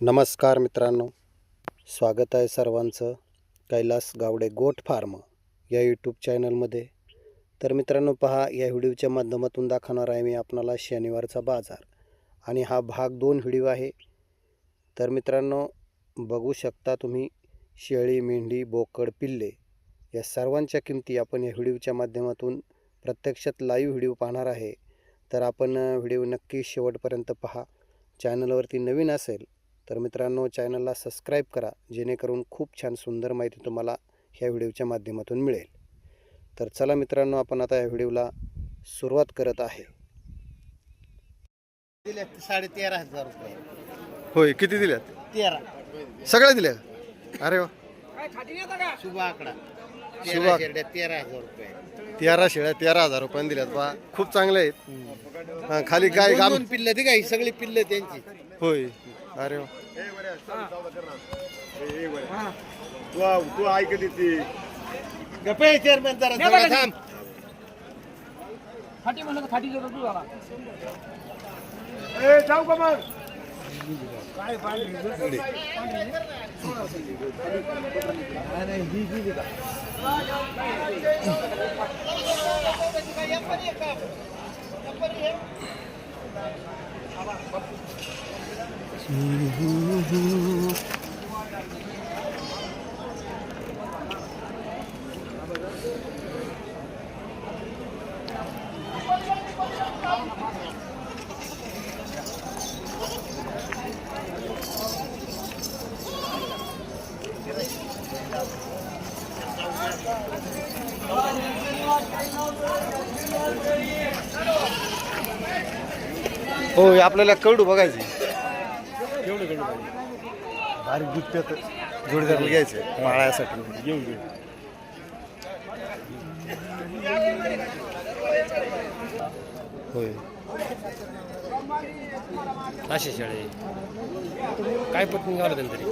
नमस्कार मित्रांनो. स्वागत आहे सर्वांचं कैलास गावडे गोट फार्म या यूट्यूब चॅनलमध्ये. तर मित्रांनो पहा या व्हिडिओच्या माध्यमातून दाखवणार आहे मी आपणाला शनिवारचा बाजार आणि हा भाग दोन व्हिडिओ आहे. तर मित्रांनो बघू शकता तुम्ही शेळी मेंढी बोकड पिल्ले या सर्वांच्या किमती आपण या व्हिडिओच्या माध्यमातून प्रत्यक्षात लाईव्ह व्हिडिओ पाहणार आहे. तर आपण व्हिडिओ नक्की शेवटपर्यंत पहा. चॅनलवरती नवीन असेल तर मित्रांनो चॅनलला सबस्क्राईब करा जेणेकरून खूप छान सुंदर माहिती तुम्हाला ह्या व्हिडिओच्या माध्यमातून मिळेल. तर चला मित्रांनो आपण आता या व्हिडिओला सुरुवात करत आहे. दिले साडे तेरा हजार रुपये. होय किती दिल्यात? तेरा. सगळ्या दिल्या? अरे वा. शुभ आकडा. शुभ तेरा शेरड्या तेरा हजार रुपये. तेरा शेळ्या तेरा हजार रुपयाने दिल्यात बा. खूप चांगले आहेत. हां खाली काय दोन गाम दोन पिल्लं ती काही सगळी पिल्लं त्यांची. होय. अरे वा. तू तू ऐक ती गप्पे चेअरमॅन जरा थोडा थांब. फाटी म्हणलं तर फाटी देतो तू झाला ए जाऊ का मग. हो आपल्याला कळडू बघायची बारीक दुधत्यात जोडीदार घ्यायचे पाळायसाठी घेऊन घेऊ होय. असे शाळे. काय पटकन गावलं त्यांनी तरी?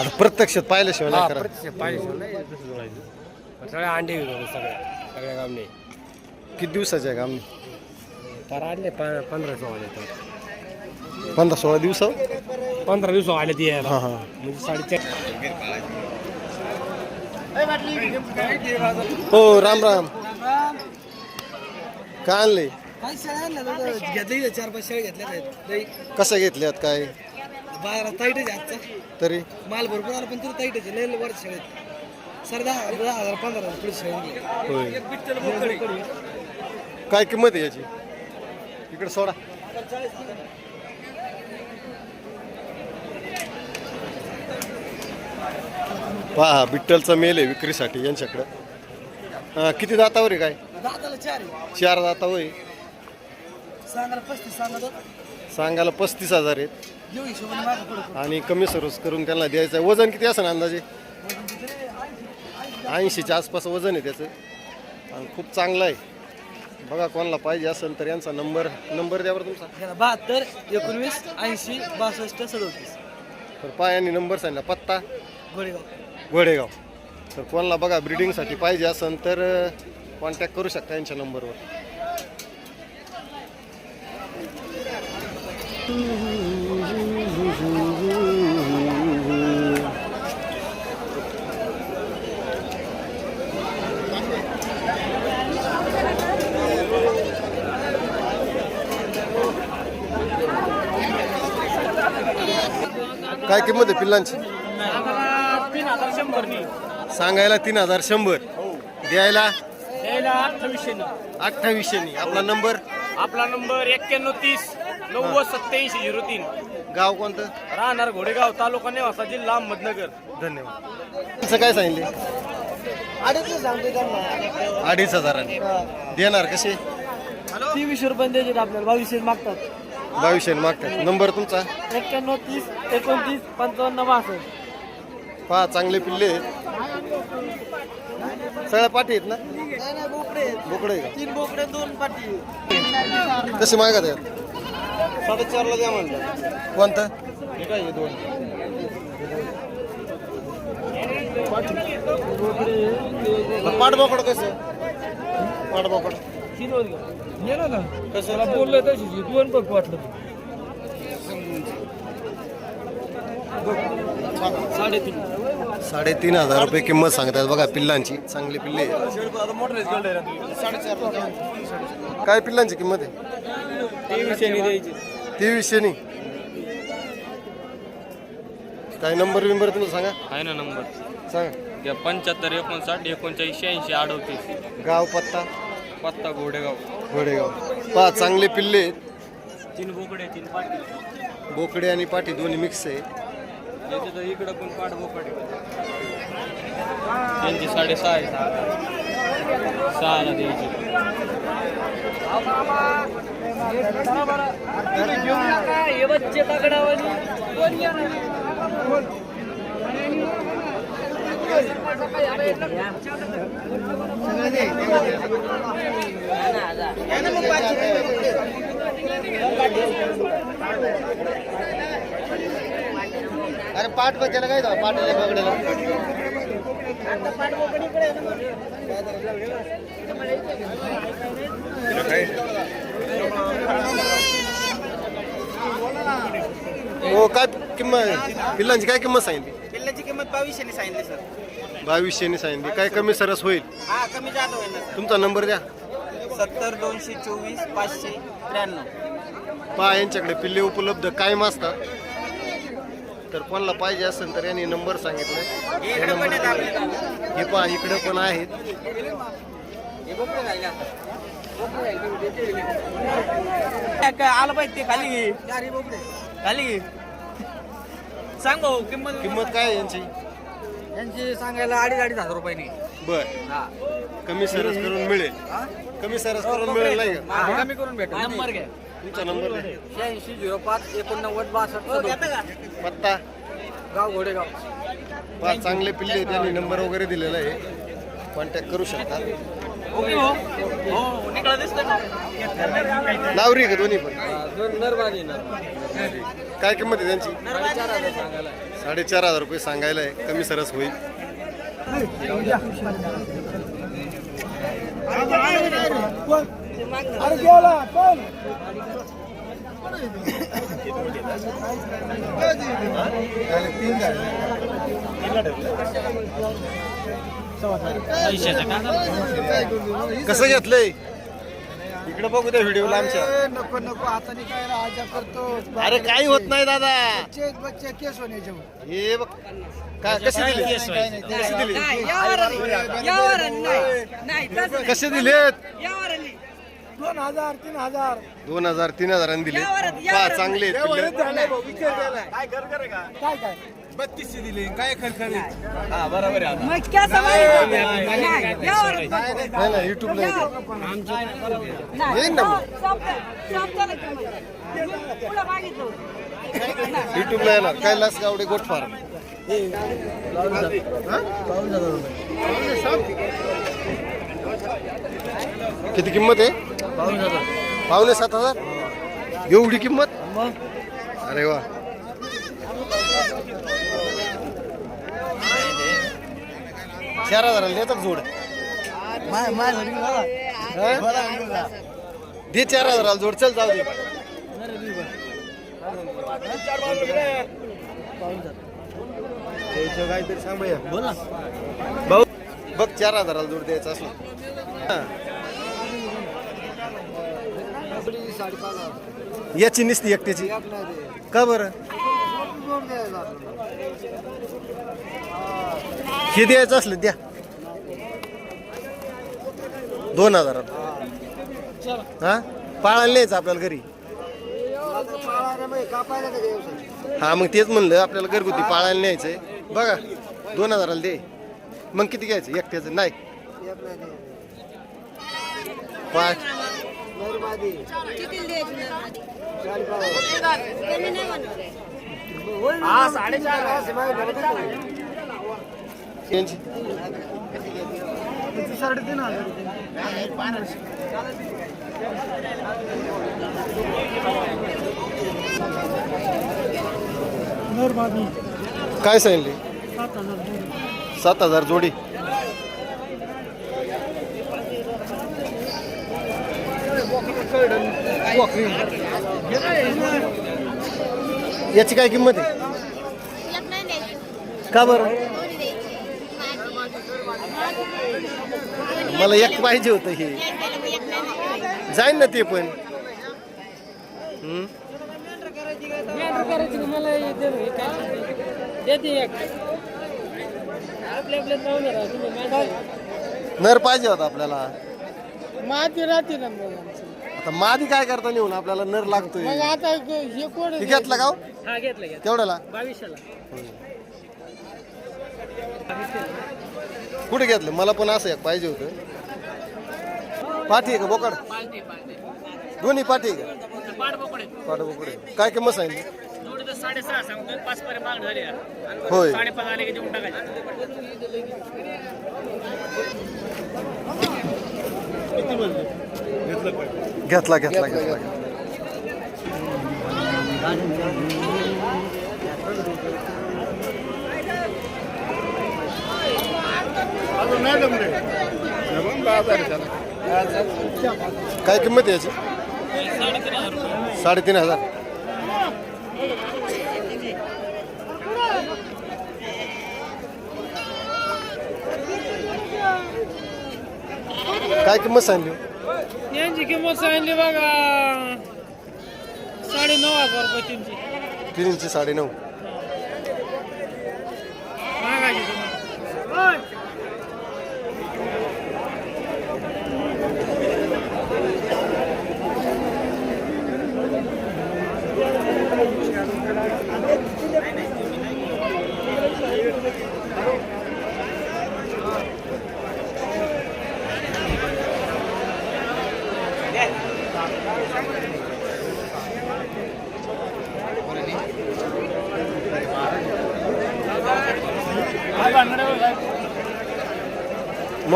आता प्रत्यक्षात पाहिल्याशिवाय नाही करा प्रत्यक्ष पाहिजे नाही जोडायचं. अंडे घेऊन सगळ्या सगळ्या गावने. किती दिवसाचे आहे काम पर आणले प- पंधरा सोळा आले पंधरा सोळा दिवस? पंधरा दिवस आले ती यायला. हां हां. म्हणजे साडेचार हो राम राम. काय आणले? घेतले चार पाच शेळ्या घेतल्या कशा घेतल्यात काय? बारा ताईटच आजचा तरी? माल भरपूर आला पण तरी ताईटच लई वर शेळ्या आहेत सर दहा दहा हजार पंधरा हजार पुढे होय. काय किंमत आहे याची? इकडे सोडा. पहा बिट्टलचा मेल आहे विक्रीसाठी यांच्याकडं. हा, किती दातावर आहे काय? चार आहे. चार दातावर आहे. सांगायला पस्तीस सांगा तर सांगायला पस्तीस हजार आहेत. घेऊ हिशोबाने मागं पुढे आणि कमी सर्विस करून त्यांना द्यायचं आहे. वजन किती असं अंदाजे? ऐंशीच्या आसपास वजन आहे त्याचं. आणि खूप चांगलं आहे. बघा कोणाला पाहिजे असेल तर यांचा नंबर नंबर द्या बरं तुमचा. बहात्तर एकोणवीस ऐंशी बासष्ट सदोतीस. तर पाय आणि नंबर सांगा पत्ता? गोरेगाव. तर कोणाला बघा ब्रिडिंगसाठी पाहिजे असेल तर कॉन्टॅक्ट करू शकता यांच्या नंबरवर. काय किंमत आहे पिल्लांची? हजार सांगायला तीन हजार शंभर. द्यायला? द्यायला अठ्ठावीसशे अठ्ठावीसशे आपला नंबर? आपला नंबर एक्क्याण्णव तीस नव्वद सत्याऐंशी झिरो तीन. गाव कोणतं? राहणार घोडेगाव तालुका नेवासा जिल्हा अहमदनगर. धन्यवाद. असं काय सांगितले? अडीच हजाराने. देणार कसे? तेवीसशे रुपये द्यायचे आपल्याला. बावीसशे मागतात. बावीसशे मागतात. नंबर तुमचा? एक्क्याण्णव तीस एकोणतीस पंचावन्न बासष्ट. पहा चांगले पिल्ले आहेत. सगळ्या पाठी आहेत ना? नाही नाही बोकडे तीन बोकडे दोन पाटी का कसे मागत आहेत? साडेचारला द्या म्हणतात. कोणतं? हे काय हे दोन? पाठबोकड कसं? पाठबोकड. कसं? बोललं तशी दोन बघ वाटलं. साडेतीन हजार रुपये किंमत सांगतात बघा पिल्लांची. चांगली पिल्ले. काय पिल्लांची किंमत आहे? तेवीसशे द्यायची तेवीसशे नी काय नंबर बिंबर तुम्ही सांगा? आहे ना नंबर. सांगा. पंच्याहत्तर एकोणसाठ एकोणचाळीस शहाऐंशी अडतीस. गाव पत्ता? पत्ता घोडेगाव. घोडेगाव. पहा चांगले पिल्ले आहेत. तीन बोकडे तीन पाटी. बोकडे आणि पाठी दोन्ही मिक्स आहे. याचे तर इकडं पण पाठ बोकडे त्यांची साडेसहा आहे. सहाला द्यायची. अरे पाठ बघायला काय जाऊ पाठीला बघण्याला हो काय किंमत? पिल्लांची काय किंमत सांगितली? पिल्ल्याची किंमत बावीसशे सांगितली सर. बावीसशेने सांगितली. काय कमी सरस होईल? हा कमी जात होईल ना तुमचा नंबर द्या. सत्तर दोनशे चोवीस पाचशे त्र्याण्णव. पहा यांच्याकडे पिल्ले उपलब्ध कायम असतात. तर कोणाला पाहिजे असेल तर यांनी नंबर सांगितलं. हे हे पहा इकडे पण आहेत. आलं पाहिजे ते खाली घे. खाली घे. सांग भाऊ किंमत किंमत काय आहे यांची? यांची सांगायला अडीच अडीच हजार रुपयाने. बर. कमी सरस करून मिळेल. कमी सरस करून मिळेल नाही का? कमी करून भेट नंबर घ्या. तुमचा नंबर शहाऐंशी झिरो पाच एकोणनव्वद बासष्ट पत्ता? गाव घोडेगाव. पहा चांगले पिल्ले आहेत, त्यांनी नंबर वगैरे दिलेला आहे. कॉन्टॅक्ट करू शकता. हो. हो निकळा दिसतं ना लावरी का दोन्ही पण? काय किंमत आहे त्यांची? साडेचार हजार. रुपये सांगायला आहे. कमी सरस होईल. कसं घेतलंय? इकडे बघू त्या व्हिडिओला आमच्या. नको नको आता काय राजा करतो. अरे काही होत नाही दादा. बच्चे बच्चे केस होण्याचे. हे बघ कसे दिले? कसे दिले? कसे दिलेत? दोन हजार तीन हजार. दोन हजार तीन हजारांनी दिले. पहा चांगले आहेत पिल्ले. काय काय बत्तीसशे दिले. काय खरखरे नाही. ना युट्यूबला येईन ना मग. युट्यूबला येणार. Kailas Gawade goat farm. किती किंमत आहे? पावणे सात हजार. एवढी किंमत? अरे वा. चार हजाराला देतात जोड? दे चार हजाराला जोड. चल जाऊ दे. काहीतरी सांग भैया बोल. ना भाऊ बघ चार हजाराला जोड द्यायचा असला हा. याची निसती एकट्याची. का बरं? हे द्यायचं असलं द्या. दोन हजारात हा? पाळायला न्यायचं आपल्याला घरी. हा मग तेच म्हणलं आपल्याला घरगुती पाळायला न्यायचंय. बघा दोन हजाराला दे. मग किती घ्यायचं? एकट्याचं. नाही. पाच साडेतीन हजार काय सांगितले? सात हजार जोडी. याची काय किंमत आहे? का बरं? मला एक पाहिजे होतं हे. जाईन ना ते पण. हम्म? नर पाहिजे होता आपल्याला. माती राहते ना आता मादी काय करता नेऊन आपल्याला नर लागतोय. मग आता हे कोण हे घेतला का हो? हा घेतलं घेतलं. केवढ्याला? बावीसशेला. कुठे घेतलं? मला पण असं एक पाहिजे होतं. पाठी आहे का बोकड? दोन्ही पाठी आहे का? पाठ बोकडे काय किंमत सांगितली? साडेसहा सांगतो पाच पर्यंत मागणी झाली होय. साडेपाच आले की देऊन टाकायचे. घेतला घेतला घेतला काय किंमत आहे याची? साडेतीन हजार. काय किंमत सांगली यांची किंमत सांगितली बघा. साडे नऊ हजार रुपये तीनची. तीनशे साडेनऊ मागायची किंमत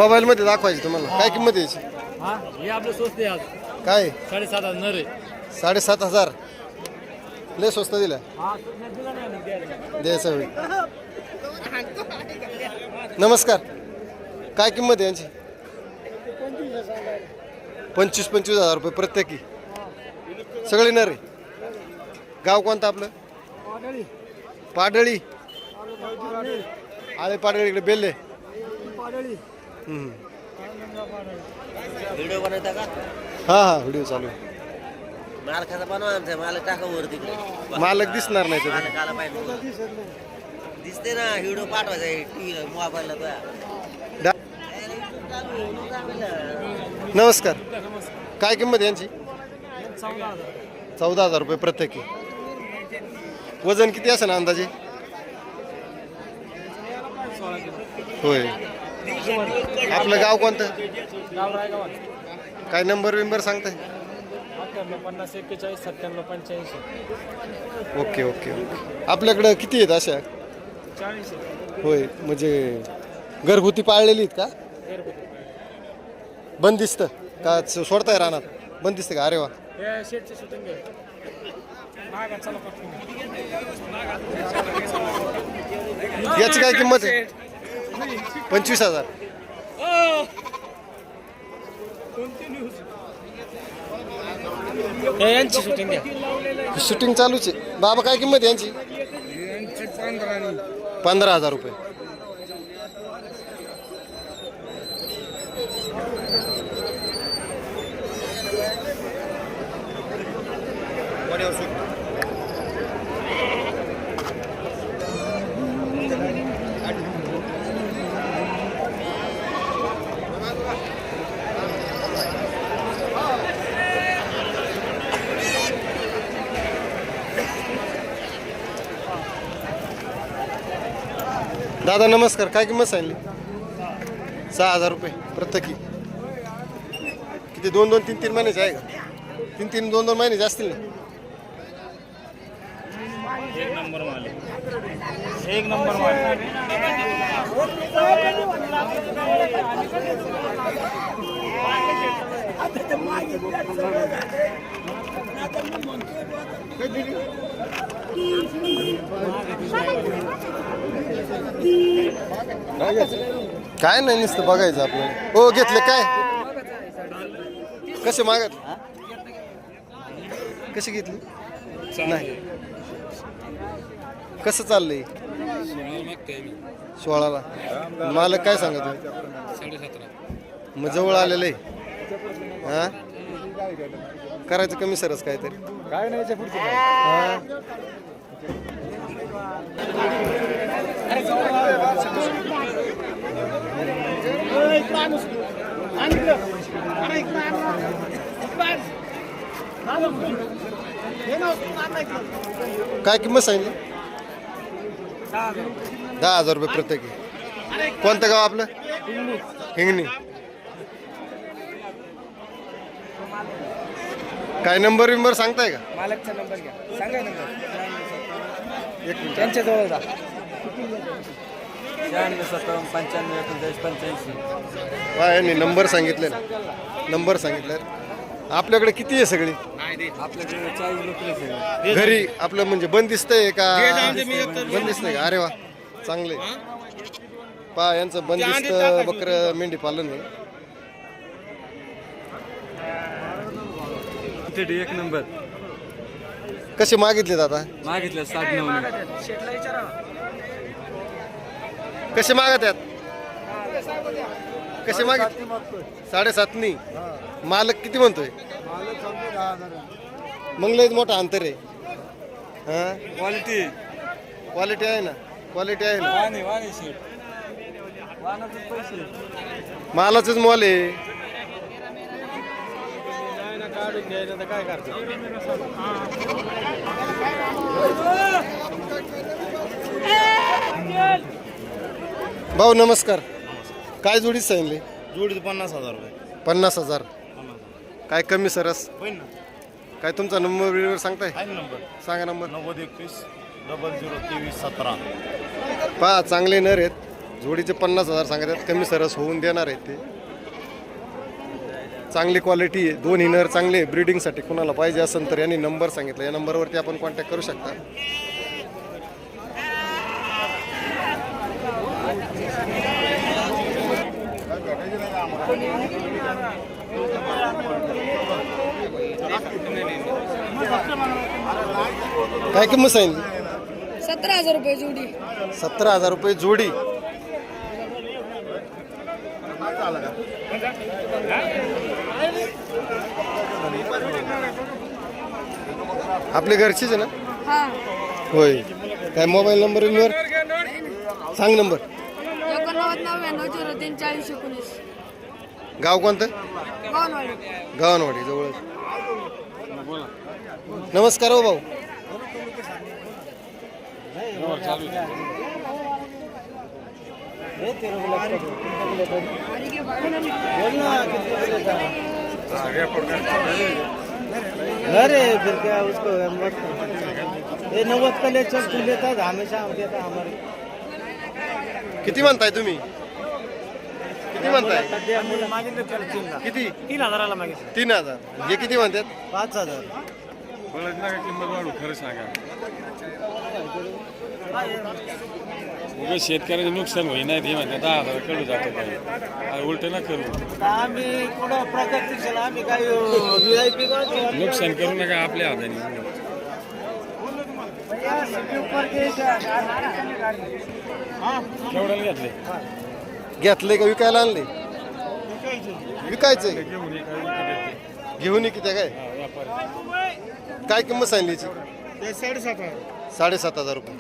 मोबाईल मध्ये दाखवायची तुम्हाला. काय किंमत आहे याची हा हे आपलं स्वस्त आहे आज. काय? साडेसात हजार आहे. साडेसात हजार. लय स्वस्त दिला हा दिला नाही आम्ही द्यायला. द्यायचा होईल नमस्कार. काय किंमत आहे यांची? पंचवीस पंचवीस हजार रुपये प्रत्येकी. सगळे नर गाव कोणतं आपलं? पाडळी. आळे पाडळी इकडे बेल्ले. व्हिडिओ बनवता का? हा हा व्हिडिओ चालू आहे. मालकाचा बनवा आमचा मालक टाका वर तिकडे. मालक दिसणार नाही तिथे मालक आला पाहिजे. दिसते ना व्हिडिओ पाठवायचा टीव्हीला मोबाईलला तुया नमस्कार. काय किंमत यांची? चौदा हजार रुपये प्रत्येकी. वजन किती असेल अंदाजे? होय. आपलं गाव कोणतं? काय नंबर विंबर सांगताय? अठ्ठ्याण्णव पन्नास एक्केचाळीस सत्त्याण्णव पंच्याऐंशी. Okay okay okay. आपल्याकडं किती आहेत अशा? चाळीस होय म्हणजे घरगुती पाळलेली आहेत का? बंदिस्त का स- सोडताय रानात? बंदिस्त का? अरे वा. हे शेटची शूटिंग आहे. मागा चला पटकन. याची काय किंमत आहे? पंचवीस हजार. यांची शूटिंग द्या. शूटिंग चालूच आहे. बाबा काय किंमत यांची? पंधरा हजार रुपये. दादा नमस्कार. काय किंमत सांगली सहा हजार रुपये प्रत्येकी. किती? दोन दोन तीन तीन महिन्याचे आहे का? तीन तीन दोन दोन महिन्याचे असतील ना? एक नंबर माल एक नंबर माल काय नाही नुसतं बघायचं आपल्याला. हो घेतले काय? कसे मागत? कशी घेतली? नाही. कसं चाललंय? सोळाला. मालक काय सांगत मग जवळ आलेलं. आहे हा? करायचं कमी सरस काहीतरी. काय नाही काय किंमत सांगितली? दहा हजार रुपये प्रत्येक. कोणतं गाव आपलं? हिंगणी. काय नंबर विंबर सांगताय का? मालकचा नंबर घ्या. सांगा नंबर. एक मिनिट त्यांच्या जवळ जा. शहाण्णव सत्तावन्न पंच्याण्णव एकोणचाळीस पंच्याऐंशी. हा यांनी नंबर सांगितलेला नंबर सांगितलं. आपल्याकडे किती आहे सगळी? आपल्याकडे चाळीस घरी आपलं म्हणजे बंदिस्त आहे का? बंदिस्त आहे का? अरे वा चांगले पा यांचं बंदिस्त बकर मेंढी पालन आहे. एक नंबर. कसे मागितलेत आता? मागितलं नऊ कसे मागत आहेत कसे मागित साडेसातनी मालक किती म्हणतोय? मग लयच मोठा अंतर आहे. हा? क्वालिटी क्वालिटी आहे ना? क्वालिटी आहे ना? वाणी वाणी शेट मालाच मॉल आहे. काढून घ्यायचं तर काय करतो भाऊ नमस्कार. काय जोडीच सांगले जोडी पन्नास हजार रुपये. पन्नास हजार. काय कमी सरस? होईल ना. काय तुमचा नंबर बिंबर सांगताय? आहे ना नंबर. सांगा नंबर. नव्वद एकवीस डबल झिरो तेवीस सतरा. पहा चांगले नर आहेत. जोडीचे पन्नास हजार सांगतात. कमी सरस होऊन देणार आहेत ते. चांगली क्वालिटी आहे. दोन्ही नर चांगले ब्रिडिंगसाठी कुणाला पाहिजे असेल तर यांनी नंबर सांगितला. या नंबरवरती आपण कॉन्टॅक्ट करू शकता. काय किंमत सांगितली? सतरा हजार रुपये जोडी. सतरा हजार रुपये जोडी. आपले घरचीच आहे ना? हा. होय. काय मोबाईल नंबर सांग नंबर. एकोणनव्वद नव्याण्णव झिरो तीन चाळीस एकोणीस. गाव कोणतं? गावनवाडी जवळ. नमस्कार हो भाऊ. अरे फिर क्या उसको मत ये नव्वद का लेक्चर तू लेता है हमेशा हम देता है हमारे। किती म्हणताय तुम्ही? किती म्हणताय? मागितलं त्याला तीन लाख किती? तीन हजाराला मागितलं तीन हजार. हे किती म्हणतात? पाच हजार. बोलायचं नका किंमत वाढू खरं सांगा. उगा शेतकऱ्याचं नुकसान होई नाही ते म्हणते दहा हजार कडू जातो काही उलट ना करू. आम्ही कुठं प्रगतीशील आम्ही काय नुकसान करू नका आपल्या हाताने. केवढ्याला घेतले? घेतले का विकायला आणले? विकायचंय घेऊन ये, काय विकत येते. घेऊन ये किती काय? हा, व्यापारी. काय किंमत सांगली याची? साडेसात हजार. साडेसात हजार रुपये.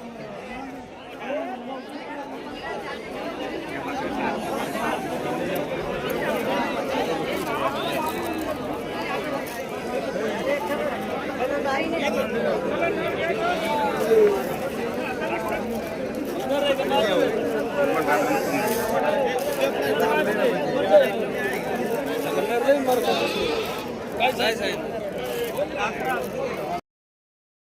काय